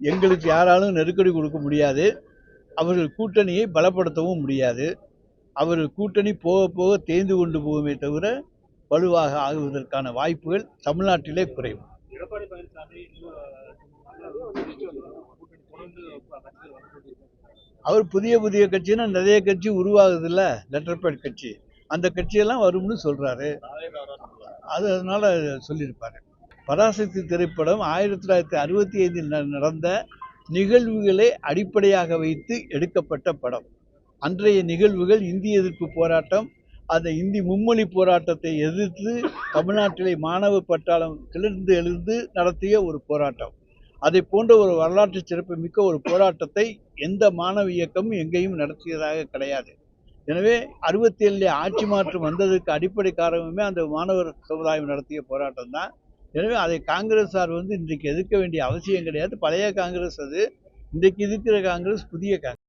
எங்களுக்கு யாராலும் நெருக்கடி கொடுக்க முடியாது. அவர்கள் கூட்டணியை பலப்படுத்தவும் முடியாது. அவர்கள் கூட்டணி போக போக தேய்ந்து கொண்டு போகுமே தவிர வலுவாக ஆகுவதற்கான வாய்ப்புகள் தமிழ்நாட்டிலே குறைவு. வரக்கூடிய அவர் புதிய புதிய கட்சினா நிறைய கட்சி உருவாகுதுல்ல லெட்டர் பேட் கட்சி. அந்த கட்சியெல்லாம் வரும்னு சொல்றாரு. அது அதனால சொல்லியிருப்பாரு. பராசக்தி திரைப்படம் ஆயிரத்தி தொள்ளாயிரத்தி அறுபத்தி ஐந்தில் நடந்த நிகழ்வுகளை அடிப்படையாக வைத்து எடுக்கப்பட்ட படம். அன்றைய நிகழ்வுகள் இந்திய எதிர்ப்பு போராட்டம் அந்த இந்தி மும்மொழி போராட்டத்தை எதிர்த்து தமிழ்நாட்டிலே மாணவ பட்டாளம் கிளர்ந்து எழுந்து நடத்திய ஒரு போராட்டம். அதை போன்ற ஒரு வரலாற்று சிறப்பு மிக்க ஒரு போராட்டத்தை எந்த மாணவ இயக்கமும் எங்கேயும் நடத்தியதாக கிடையாது. எனவே அறுபத்தி ஏழுல ஆட்சி மாற்றம் வந்ததுக்கு அடிப்படை காரணமே அந்த மாணவர் சமுதாயம் நடத்திய போராட்டம் தான் எனவே அதை காங்கிரஸார் வந்து இன்றைக்கு எதிர்க்க வேண்டிய அவசியம் கிடையாது. பழைய காங்கிரஸ் அது. இன்றைக்கு இருக்கிற காங்கிரஸ் புதிய காங்கிரஸ்.